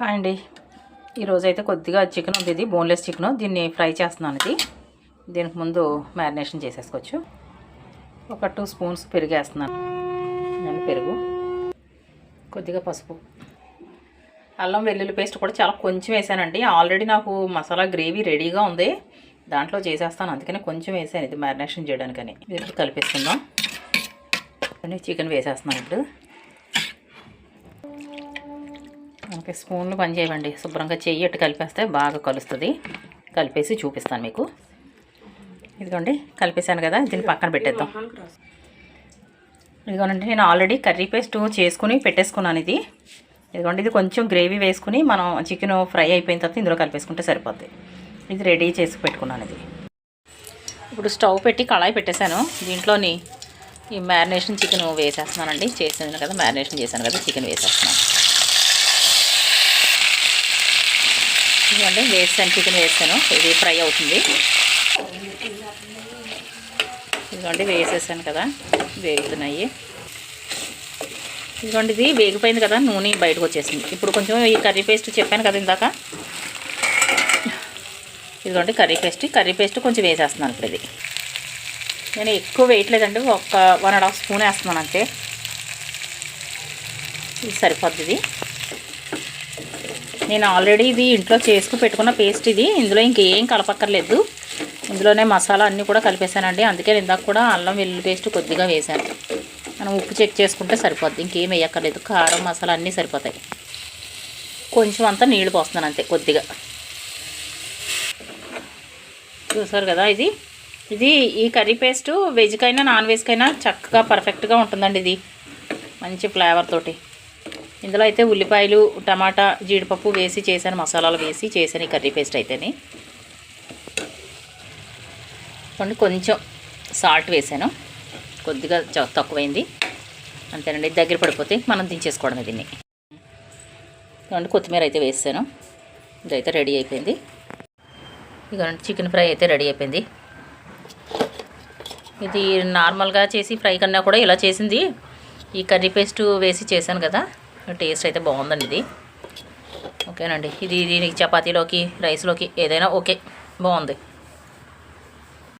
Hi అండి. ఈరోజు అయితే కొద్దిగా చికెన్ ఉంది ఇది బోన్లెస్ చికెన్. దీన్ని ఫ్రై చేస్తున్నాను ఇది. దీనికి ముందు మ్యారినేషన్ చేసేసుకోవచ్చు. ఒక టూ స్పూన్స్ పెరుగు వేస్తున్నాను నేను పెరుగు. కొద్దిగా పసుపు. అల్లం వెల్లుల్లి పేస్ట్ కూడా చాలా కొంచెం వేసానండి. ఆల్రెడీ నాకు మసాలా గ్రేవీ రెడీగా ఉంది. దాంట్లో చేసేస్తాను. అందుకని కొంచెం వేసాను ఇది మ్యారినేషన్ చేయడానికని. ఇది ఇప్పుడు కలిపేసుకుందాం. చికెన్ వేసేస్తున్నాను ఇప్పుడు. మనకి స్పూన్లు పనిచేయవండి. శుభ్రంగా చెయ్యి అట్టు కలిపేస్తే బాగా కలుస్తుంది. కలిపేసి చూపిస్తాను మీకు. ఇదిగోండి కలిపేశాను కదా దీన్ని పక్కన పెట్టేద్దాం. ఇదిగోనండి నేను ఆల్రెడీ కర్రీ పేస్ట్ చేసుకుని పెట్టేసుకున్నాను ఇది. ఇదిగోండి ఇది కొంచెం గ్రేవీ వేసుకుని మనం చికెన్ ఫ్రై అయిపోయిన తర్వాత ఇందులో కలిపేసుకుంటే సరిపోద్ది. ఇది రెడీ చేసి పెట్టుకున్నాను ఇది. ఇప్పుడు స్టవ్ పెట్టి కళాయి పెట్టేశాను. దీంట్లోని ఈ మ్యారినేషన్ చికెన్ వేసేస్తున్నానండి. చేసాను కదా మ్యారినేషన్ చేశాను కదా చికెన్ వేసేస్తున్నాను. ఇదిగోండి వేసాను చికెన్ వేసాను. ఇది ఫ్రై అవుతుంది. ఇదిగోండి వేసేసాను కదా. వేగుతున్నాయి. ఇదిగోండి ఇది వేగిపోయింది కదా నూనె బయటకు వచ్చేసింది. ఇప్పుడు కొంచెం ఈ కర్రీ పేస్ట్ చెప్పాను కదా ఇందాక. ఇదిగోండి కర్రీ పేస్ట్. కర్రీ పేస్ట్ కొంచెం వేసేస్తున్నాను ఇప్పుడు ఇది. నేను ఎక్కువ వేయట్లేదండి ఒక వన్ అండ్ హాఫ్ స్పూన్ వేస్తున్నాను అంతే. ఇది సరిపోద్ది ఇది. నేను ఆల్రెడీ ఇది ఇంట్లో చేసుకు పెట్టుకున్న పేస్ట్ ఇది. ఇందులో ఇంకేం కలపక్కర్లేదు. ఇందులోనే మసాలా అన్నీ కూడా కలిపేశానండి. అందుకే ఇందాక కూడా అల్లం వెల్లుల్లి పేస్ట్ కొద్దిగా వేశాను. మనం ఉప్పు చెక్ చేసుకుంటే సరిపోద్ది. ఇంకేం వేయక్కర్లేదు. కారం మసాలా అన్నీ సరిపోతాయి. కొంచెం అంతా నీళ్ళు పోస్తున్నాను అంతే కొద్దిగా. చూసారు కదా ఇది? ఇది ఈ కర్రీ పేస్ట్ వెజ్కైనా నాన్ వెజ్కైనా చక్కగా పర్ఫెక్ట్గా ఉంటుందండి ఇది. మంచి ఫ్లేవర్ తోటి. ఇందులో అయితే ఉల్లిపాయలు టమాటా జీడిపప్పు వేసి చేశాను మసాలాలు వేసి చేశాను ఈ కర్రీ పేస్ట్ అయితేని. కొన్ని కొంచెం సాల్ట్ వేసాను కొద్దిగా చ- తక్కువైంది. అంతేనండి దగ్గర పడిపోతే మనం దించేసుకోవడమే దీన్ని. ఇదిగోండి కొత్తిమీర అయితే వేసాను. ఇదైతే రెడీ అయిపోయింది. ఇదిగోండి చికెన్ ఫ్రై అయితే రెడీ అయిపోయింది. ఇది నార్మల్గా చేసి ఫ్రై కన్నా కూడా ఇలా చేసింది. ఈ కర్రీ పేస్ట్ వేసి చేశాను కదా. టేస్ట్ అయితే బాగుందండి ఇది. ఓకేనండి. ఇది దీనికి చపాతీలోకి రైస్లోకి ఏదైనా ఓకే. బాగుంది.